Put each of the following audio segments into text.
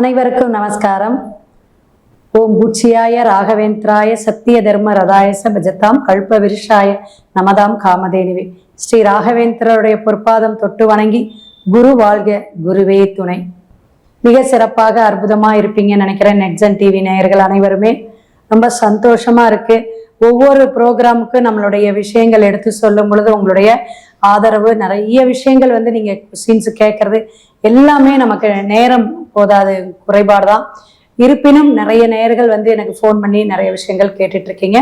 அனைவருக்கும் நமஸ்காரம். ஓம் பூச்சியாய ராகவேந்திராய சத்திய தர்ம ரதாயச பஜத்தாம் கல்ப விருஷாய நமதாம் காமதேனிவே. ஸ்ரீ ராகவேந்திரருடைய பொற்பாதம் தொட்டு வணங்கி குரு வாழ்க குருவே துணை. மிக சிறப்பாக அற்புதமாக இருப்பீங்கன்னு நினைக்கிறேன் நெட்ஸன் டிவி நேயர்கள் அனைவருமே. ரொம்ப சந்தோஷமா இருக்கு. ஒவ்வொரு ப்ரோக்ராமுக்கும் நம்மளுடைய விஷயங்கள் எடுத்து சொல்லும் பொழுது உங்களுடைய ஆதரவு நிறைய விஷயங்கள் வந்து நீங்கள் கொஸ்டின்ஸ் கேட்கறது எல்லாமே நமக்கு நேரம் போதாது குறைபாடு தான் இருப்பினும் நிறைய நேயர்கள் வந்து எனக்கு ஃபோன் பண்ணி நிறைய விஷயங்கள் கேட்டுட்டு இருக்கீங்க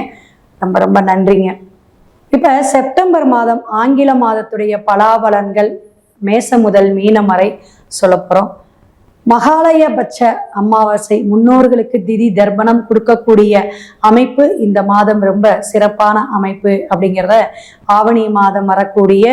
ரொம்ப ரொம்ப நன்றிங்க. இப்ப செப்டம்பர் மாதம் ஆங்கில மாதத்துடைய பலாபலன்கள் மேச முதல் மீனம் வரை சொல்லப்போறோம் மகாலயபட்ச அமாவாசை முன்னோர்களுக்கு திதி தர்ப்பணம் கொடுக்கக்கூடிய அமைப்பு இந்த மாதம் ரொம்ப சிறப்பான அமைப்பு அப்படிங்கிறத ஆவணி மாதம் வரக்கூடிய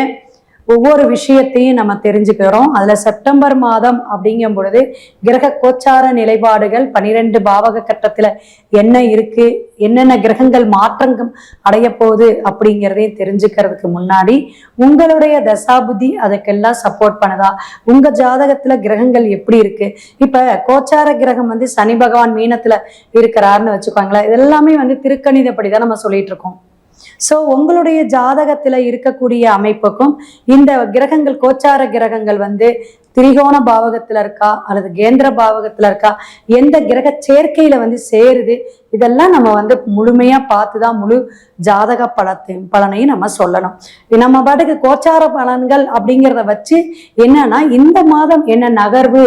ஒவ்வொரு விஷயத்தையும் நம்ம தெரிஞ்சுக்கிறோம். அதுல செப்டம்பர் மாதம் அப்படிங்கும் பொழுது கிரக கோச்சார நிலைப்பாடுகள் பனிரெண்டு பாவக கட்டத்துல என்ன இருக்கு என்னென்ன கிரகங்கள் மாற்றங்கள் அடைய போகுது அப்படிங்கிறதையும் தெரிஞ்சுக்கிறதுக்கு முன்னாடி உங்களுடைய தசாபுதி அதுக்கெல்லாம் சப்போர்ட் பண்ணுதா? உங்க ஜாதகத்துல கிரகங்கள் எப்படி இருக்கு? இப்ப கோச்சார கிரகம் வந்து சனி பகவான் மீனத்துல இருக்கிறாருன்னு வச்சுக்கோங்களேன். இதெல்லாமே வந்து திருக்கணிதப்படி தான் நம்ம சொல்லிட்டு இருக்கோம். ஸோ உங்களுடைய ஜாதகத்தில் இருக்கக்கூடிய அமைப்புக்கும் இந்த கிரகங்கள் கோச்சார கிரகங்கள் வந்து திரிகோண பாவகத்துல இருக்கா அல்லது கேந்திர பாவகத்துல இருக்கா? எந்த கிரக சேர்க்கையில வந்து சேருது? இதெல்லாம் நம்ம வந்து முழுமையா பார்த்து தான் முழு ஜாதக பலத்தையும் பலனையும் நம்ம சொல்லணும். நம்ம பாட்டுக்கு கோச்சார பலன்கள் அப்படிங்கிறத வச்சு என்னன்னா இந்த மாதம் என்ன நகர்வு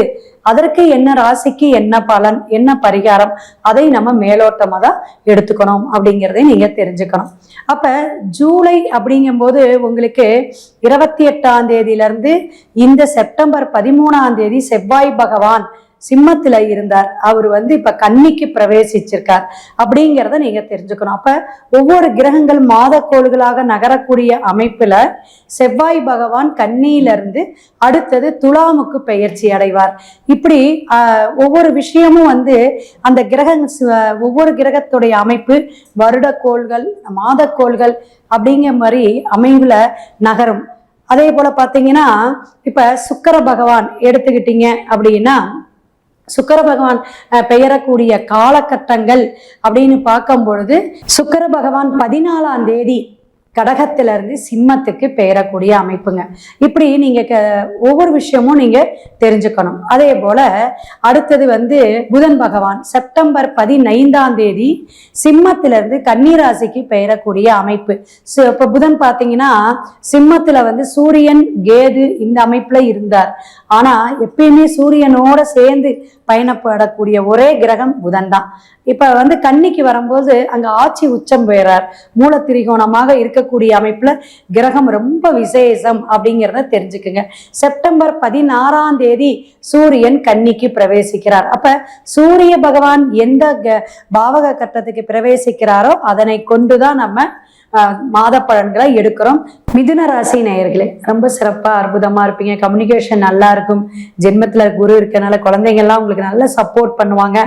அதற்கு என்ன ராசிக்கு என்ன பலன் என்ன பரிகாரம் அதை நம்ம மேலோட்டமாக தான் எடுத்துக்கணும் அப்படிங்கிறதை நீங்க தெரிஞ்சுக்கணும். அப்ப ஜூலை அப்படிங்கும்போது உங்களுக்கு இருபத்தி எட்டாம் தேதியிலேருந்து இந்த செப்டம்பர் பதிமூணாம் தேதி செவ்வாய் பகவான் சிம்மத்துல இருந்தார். அவர் வந்து இப்ப கன்னிக்கு பிரவேசிச்சிருக்கார். அப்படிங்கிறத நீங்க தெரிஞ்சுக்கணும். அப்ப ஒவ்வொரு கிரகங்கள் மாதக்கோள்களாக நகரக்கூடிய அமைப்புல செவ்வாய் பகவான் கன்னியில இருந்து அடுத்தது துலாமுக்கு பெயர்ச்சி அடைவார். இப்படி ஒவ்வொரு விஷயமும் வந்து அந்த கிரக ஒவ்வொரு கிரகத்துடைய அமைப்பு வருடக்கோள்கள் மாதக்கோள்கள் அப்படிங்கிற மாதிரி அமைவுல நகரும். அதே போல பாத்தீங்கன்னா இப்ப சுக்கர பகவான் எடுத்துக்கிட்டீங்க அப்படின்னா சுக்கர பகவான் பெயரக்கூடிய காலகட்டங்கள் அப்படின்னு பார்க்கும் பொழுது சுக்கர பகவான் பதினாலாம் தேதி கடகத்துல இருந்து சிம்மத்துக்கு பெயரக்கூடிய அமைப்புங்க. இப்படி நீங்க க- ஒவ்வொரு விஷயமும் நீங்க தெரிஞ்சுக்கணும். அதே போல அடுத்தது வந்து புதன் பகவான். செப்டம்பர் பதினைந்தாம் தேதி சிம்மத்துல இருந்து கன்னிராசிக்கு பெயரக்கூடிய அமைப்பு. So, இப்ப புதன் பாத்தீங்கன்னா சிம்மத்துல வந்து சூரியன் கேது இந்த அமைப்புல இருந்தார். ஆனா எப்பயுமே சூரியனோட சேர்ந்து பயணப்படக்கூடிய ஒரே கிரகம் புதன் தான் இப்ப வந்து கன்னிக்கு வரும்போது அங்க ஆட்சி உச்சம் பெறார் மூல திரிகோணமாக இருக்கக்கூடிய அமைப்புல கிரகம் ரொம்ப விசேஷம் அப்படிங்கிறத தெரிஞ்சுக்குங்க. செப்டம்பர் பதினாறாம் தேதி சூரியன் கன்னிக்கு பிரவேசிக்கிறார். அப்ப சூரிய பகவான் எந்த க- பாவக கட்டத்துக்கு பிரவேசிக்கிறாரோ அதனை கொண்டுதான் நம்ம ஆஹ், மாத பலன்களை எடுக்கிறோம். மிதுன ராசி நேயர்களே ரொம்ப சிறப்பாக அற்புதமாக இருப்பீங்க. கம்யூனிகேஷன் நல்லா இருக்கும். ஜென்மத்தில் குரு இருக்கனால குழந்தைங்கள்லாம் உங்களுக்கு நல்ல சப்போர்ட் பண்ணுவாங்க.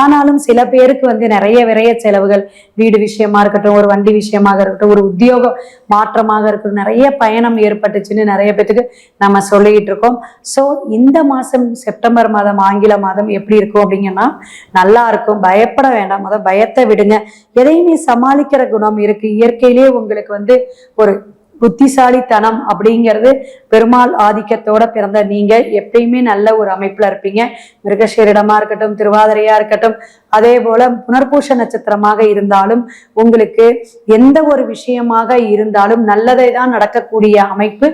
ஆனாலும் சில பேருக்கு வந்து நிறைய விரைய செலவுகள் வீடு விஷயமா இருக்கட்டும் ஒரு வண்டி விஷயமாக இருக்கட்டும் ஒரு உத்தியோக மாற்றமாக இருக்கட்டும் நிறைய பயணம் ஏற்பட்டுச்சுன்னு நிறைய பேத்துக்கு நம்ம சொல்லிக்கிட்டு இருக்கோம். ஸோ இந்த மாதம் செப்டம்பர் மாதம் ஆங்கில மாதம் எப்படி இருக்கும் அப்படிங்கன்னா நல்லா இருக்கும். பயப்பட வேண்டாம். முதல் பயத்தை விடுங்க. எதையுமே சமாளிக்கிற குணம் இருக்கு. இயற்கையிலேயே உங்களுக்கு வந்து ஒரு புத்திசாலித்தனம் அப்படிங்கிறது பெருமாள் ஆதிக்கத்தோட பிறந்த நீங்க எப்பயுமே நல்ல ஒரு அமைப்புல இருப்பீங்க. மிருகசீரிடமா இருக்கட்டும் திருவாதிரையா இருக்கட்டும் அதே போல புனர்பூஷ நட்சத்திரமாக இருந்தாலும் உங்களுக்கு எந்த ஒரு விஷயமாக இருந்தாலும் நல்லதை தான் நடக்கக்கூடிய அமைப்பு.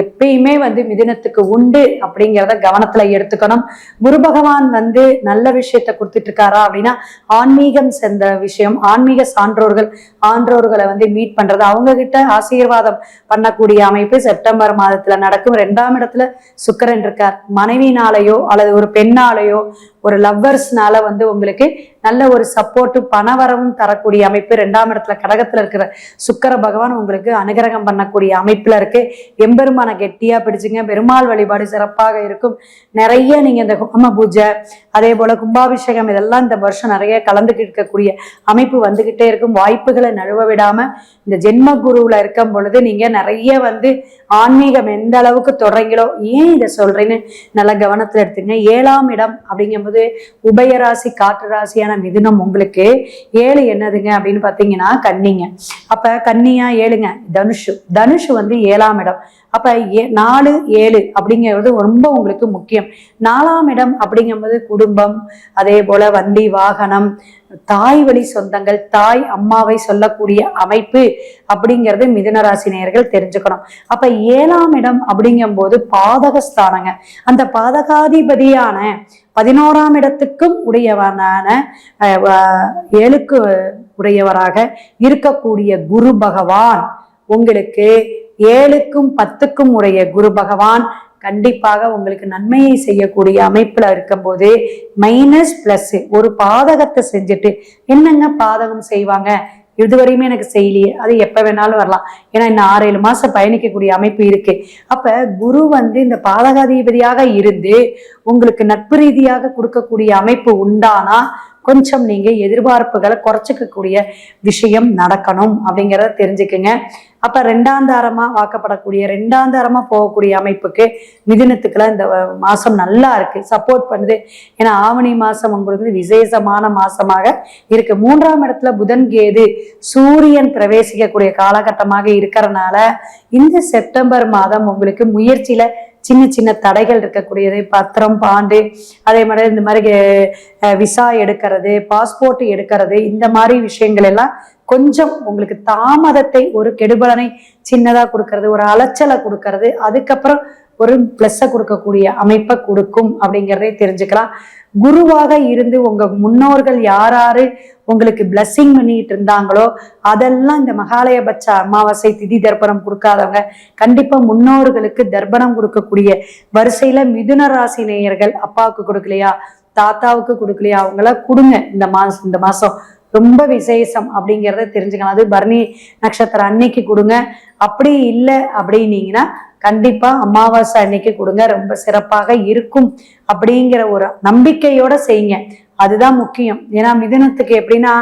எப்பயுமே வந்து மிதினத்துக்கு உண்டு அப்படிங்கிறத கவனத்துல எடுத்துக்கணும். குரு பகவான் வந்து நல்ல விஷயத்த கொடுத்துட்டு இருக்காரா அப்படின்னா ஆன்மீகம் சேர்ந்த விஷயம் ஆன்மீக சான்றோர்கள் ஆன்றோர்களை வந்து மீட் பண்றது. அவங்க கிட்ட ஆசீர்வாதம் பண்ணக்கூடிய அமைப்பு செப்டம்பர் மாதத்துல நடக்கும். ரெண்டாம் இடத்துல சுக்கரன் இருக்கார். மனைவினாலேயோ அல்லது ஒரு பெண்ணாலேயோ ஒரு லவ்வர்ஸ்னால வந்து உங்களுக்கு நல்ல ஒரு சப்போர்ட்டு பணவரவும் தரக்கூடிய அமைப்பு ரெண்டாம் இடத்துல கடகத்தில் இருக்கிற சுக்கர பகவான் உங்களுக்கு அனுகிரகம் பண்ணக்கூடிய அமைப்பில் இருக்கு. எம்பெருமானை கெட்டியாக பிடிச்சுங்க. பெருமாள் வழிபாடு சிறப்பாக இருக்கும். நிறைய நீங்கள் இந்த ஹோம பூஜை அதே போல் கும்பாபிஷேகம் இதெல்லாம் இந்த வருஷம் நிறைய கலந்துக்கிட்டு இருக்கக்கூடிய அமைப்பு வந்துக்கிட்டே இருக்கும். வாய்ப்புகளை நழுவ விடாமல் இந்த ஜென்ம குருவில் இருக்கும் பொழுது நீங்கள் நிறைய வந்து ஆன்மீகம் எந்த அளவுக்கு தொடங்குறீங்களோ ஏன் இதை சொல்கிறேன்னு நல்ல கவனத்தில் எடுத்துங்க. ஏழாம் இடம் அப்படிங்கும்போது அப்படிங்கும்போது உபயராசி காற்று ராசியான மிதுனம் உங்களுக்கு. ஏழு என்னதுங்க அப்படின்னு பார்த்தீங்கன்னா கன்னிங்க. அப்ப கன்னியா ஏழுங்க தனுஷு. தனுஷு வந்து ஏழாம் இடம். அப்ப ஏ நாலு ஏழு அப்படிங்கிறது ரொம்ப உங்களுக்கு முக்கியம். நாலாம் இடம் அப்படிங்கும்போது குடும்பம் அதே போல வண்டி வாகனம் தாய் வழி சொந்தங்கள் தாய் அம்மாவை சொல்லக்கூடிய அமைப்பு அப்படிங்கிறது மிதுனராசி நேயர்கள் தெரிஞ்சுக்கணும். அப்ப ஏழாம் இடம் அப்படிங்கும்போது பாதகஸ்தானங்க. அந்த பாதகாதிபதியான பதினோராம் இடத்துக்கும் உடையவனான அஹ், ஏழுக்கு உடையவராக இருக்கக்கூடிய குரு பகவான் உங்களுக்கு ஏழுக்கும் பத்துக்கும் உடைய குரு பகவான் கண்டிப்பாக உங்களுக்கு நன்மையை செய்யக்கூடிய அமைப்புல இருக்கும்போது மைனஸ் பிளஸ் ஒரு பாதகத்தை செஞ்சுட்டு என்னங்க பாதகம் செய்வாங்க? இதுவரையுமே எனக்கு செய்யலையே. அது எப்ப வேணாலும் வரலாம். ஏன்னா இன்னும் ஆறு ஏழு மாசம் பயணிக்கக்கூடிய அமைப்பு இருக்கு. அப்ப குரு வந்து இந்த பாதகாதிபதியாக இருந்து உங்களுக்கு நட்பு ரீதியாக கொடுக்கக்கூடிய அமைப்பு உண்டானா கொஞ்சம் நீங்க எதிர்பார்ப்புகளை குறைச்சிக்கக்கூடிய விஷயம் நடக்கணும் அப்படிங்கிறத தெரிஞ்சுக்குங்க. அப்ப ரெண்டாந்தாரமா வாக்கப்படக்கூடிய ரெண்டாந்தாரமா போகக்கூடிய அமைப்புக்கு மிதுனத்துக்குலாம் இந்த மாசம் நல்லா இருக்கு. சப்போர்ட் பண்ணுது. ஏன்னா ஆவணி மாசம் உங்களுக்கு விசேஷமான மாசமாக இருக்கு. மூன்றாம் இடத்துல புதன் கேது சூரியன் பிரவேசிக்கக்கூடிய காலகட்டமாக இருக்கிறனால இந்த செப்டம்பர் மாதம் உங்களுக்கு முயற்சியில சின்ன சின்ன தடைகள் இருக்கக்கூடியது. பத்திரம் பாண்டு அதே மாதிரி இந்த மாதிரி விசா எடுக்கிறது பாஸ்போர்ட் எடுக்கிறது இந்த மாதிரி விஷயங்கள் எல்லாம் கொஞ்சம் உங்களுக்கு தாமதத்தை ஒரு கெடுபலனை சின்னதா கொடுக்கறது ஒரு அலைச்சலை கொடுக்கறது அதுக்கப்புறம் ஒரு பிளஸ்ஸை கொடுக்கக்கூடிய அமைப்பை கொடுக்கும் அப்படிங்கிறதே தெரிஞ்சுக்கலாம். குருவாக இருந்து உங்க முன்னோர்கள் யாராரு உங்களுக்கு பிளஸ்ஸிங் பண்ணிட்டு இருந்தாங்களோ அதெல்லாம் இந்த மகாலயபட்ச அமாவாசை திதி தர்ப்பணம் கொடுக்காதவங்க கண்டிப்பா முன்னோர்களுக்கு தர்ப்பணம் கொடுக்கக்கூடிய வரிசையில மிதுன ராசி நேயர்கள் அப்பாவுக்கு கொடுக்கலையா தாத்தாவுக்கு கொடுக்கலையா அவங்கள கொடுங்க இந்த மாசம் இந்த மாசம். ரொம்ப விசேஷம் அப்படிங்கிறத தெரிஞ்சுக்கலாம். அது பரணி நட்சத்திரம் அன்னைக்கு கொடுங்க. அப்படி இல்லை அப்படின்னீங்கன்னா கண்டிப்பா அமாவாசை அன்னைக்கு கொடுங்க. ரொம்ப சிறப்பாக இருக்கும் அப்படிங்கிற ஒரு நம்பிக்கையோட செய்யுங்க. அதுதான் முக்கியம். ஏன்னா மிதுனத்துக்கு எப்படின்னா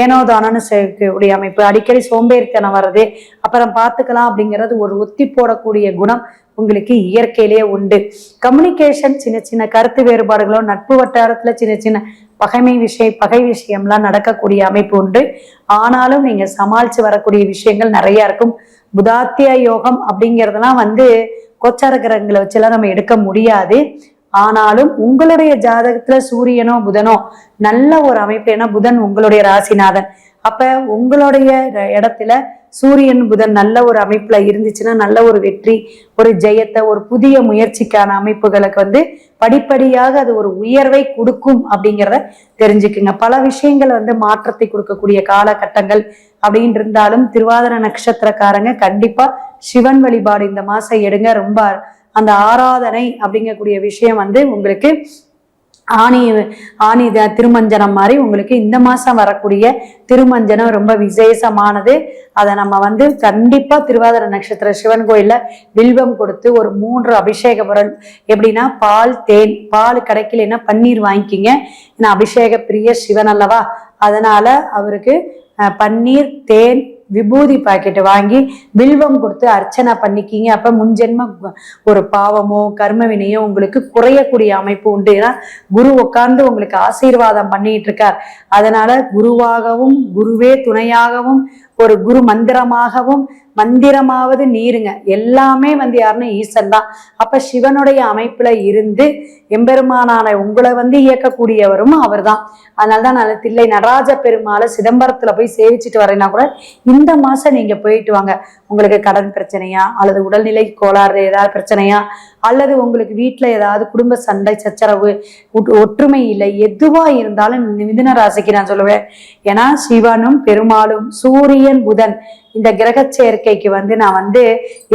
ஏனோ தானோன்னு செய்யக்கூடிய அமைப்பு. அடிக்கடி சோம்பேறித்தனம் வர்றது அப்புறம் பார்த்துக்கலாம் அப்படிங்கிறது ஒரு ஒத்தி போடக்கூடிய குணம் உங்களுக்கு இயற்கையிலேயே உண்டு. கம்யூனிகேஷன் சின்ன சின்ன கருத்து வேறுபாடுகளோ நட்பு வட்டாரத்துல சின்ன சின்ன பகைமை விஷயம் பகை விஷயம்லாம் நடக்கக்கூடிய அமைப்பு உண்டு. ஆனாலும் நீங்க சமாளிச்சு வரக்கூடிய விஷயங்கள் நிறைய இருக்கும். புதாத்திய யோகம் அப்படிங்கிறதெல்லாம் வந்து கோச்சார கிரகங்களை வச்செல்லாம் நம்ம எடுக்க முடியாது. ஆனாலும் உங்களுடைய ஜாதகத்துல சூரியனோ புதனோ நல்ல ஒரு அமைப்பு. ஏன்னா புதன் உங்களுடைய ராசிநாதன். அப்ப உங்களுடைய இடத்துல சூரியன் புதன் நல்ல ஒரு அமைப்புல இருந்துச்சுன்னா நல்ல ஒரு வெற்றி ஒரு ஜெயத்தை ஒரு புதிய முயற்சிக்கான அமைப்புகளுக்கு வந்து படிப்படியாக அது ஒரு உயர்வை கொடுக்கும் அப்படிங்கிறத தெரிஞ்சுக்குங்க. பல விஷயங்கள் வந்து மாற்றத்தை கொடுக்கக்கூடிய காலகட்டங்கள் அப்படின்னு இருந்தாலும் திருவாதிர நட்சத்திரக்காரங்க கண்டிப்பா சிவன் வழிபாடு இந்த மாசம் எடுங்க. ரொம்ப அந்த ஆராதனை அப்படிங்கக்கூடிய விஷயம் வந்து உங்களுக்கு ஆணி ஆணி த- திருமஞ்சனம் மாதிரி உங்களுக்கு இந்த மாதம் வரக்கூடிய திருமஞ்சனம் ரொம்ப விசேஷமானது. அதை நம்ம வந்து கண்டிப்பாக திருவாதிர நட்சத்திர சிவன் கோயிலில் வில்வம் கொடுத்து ஒரு மூன்று அபிஷேக பொருள். எப்படின்னா பால் தேன் பால் கிடைக்கலன்னா பன்னீர் வாங்கிக்கிங்க. ஏன்னா அபிஷேக பிரிய சிவன் அல்லவா? அதனால் அவருக்கு பன்னீர் தேன் விபூதி பாக்கெட் வாங்கி வில்வம் கொடுத்து அர்ச்சனை பண்ணிக்கிங்க. அப்ப முன்ஜென்ம ஒரு பாவமோ கர்ம வினையோ உங்களுக்கு குறையக்கூடிய அமைப்பு உண்டு. ஏன்னா குரு உட்கார்ந்து உங்களுக்கு ஆசீர்வாதம் பண்ணிட்டு இருக்கார் அதனால குருவாகவும் குருவே துணையாகவும் ஒரு குரு மந்திரமாகவும் மந்திரமாவது நீருங்க. எல்லாமே வந்து யாருன்னா ஈசன் தான் அப்ப சிவனுடைய அமைப்புல இருந்து எம்பெருமானான உங்களை வந்து இயக்கக்கூடியவரும் அவர்தான். அதனாலதான் நான் தில்லை நடராஜ பெருமாளை சிதம்பரத்துல போய் சேவிச்சுட்டு வரேன்னா கூட இந்த மாசம் நீங்க போயிட்டு வாங்க. உங்களுக்கு கடன் பிரச்சனையா? அல்லது உடல்நிலை கோளாறு ஏதாவது பிரச்சனையா? அல்லது உங்களுக்கு வீட்டில் ஏதாவது குடும்ப சண்டை சச்சரவு ஒற்றுமை இல்லை எதுவா இருந்தாலும் மிதுன ராசிக்கு நான் சொல்லுவேன். ஏன்னா சிவனும் பெருமாளும் சூரியன் புதன் இந்த கிரக சேர்க்கைக்கு வந்து நான் வந்து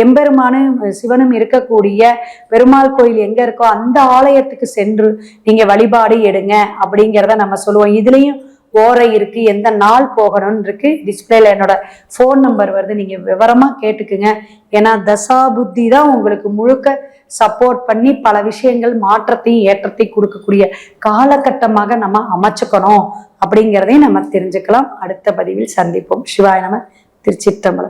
எம்பெருமானும் சிவனும் இருக்கக்கூடிய பெருமாள் கோயில் எங்க இருக்கோ அந்த ஆலயத்துக்கு சென்று நீங்க வழிபாடு எடுங்க அப்படிங்கிறத நம்ம சொல்லுவோம். இதுலயும் ஓரை இருக்கு எந்த நாள் போகணும்னு இருக்கு. டிஸ்பிளேல என்னோட ஃபோன் நம்பர் வருது நீங்க விவரமா கேட்டுக்குங்க. ஏன்னா தசா புத்தி தான் உங்களுக்கு முழுக்க சப்போர்ட் பண்ணி பல விஷயங்கள் மாற்றத்தையும் ஏற்றத்தையும் கொடுக்கக்கூடிய காலகட்டமாக நம்ம அமைச்சுக்கணும் அப்படிங்கிறதையும் நம்ம தெரிஞ்சுக்கலாம். அடுத்த பதிவில் சந்திப்போம். சிவாய நம. തിരുച്ചിറ്റമ്പലം.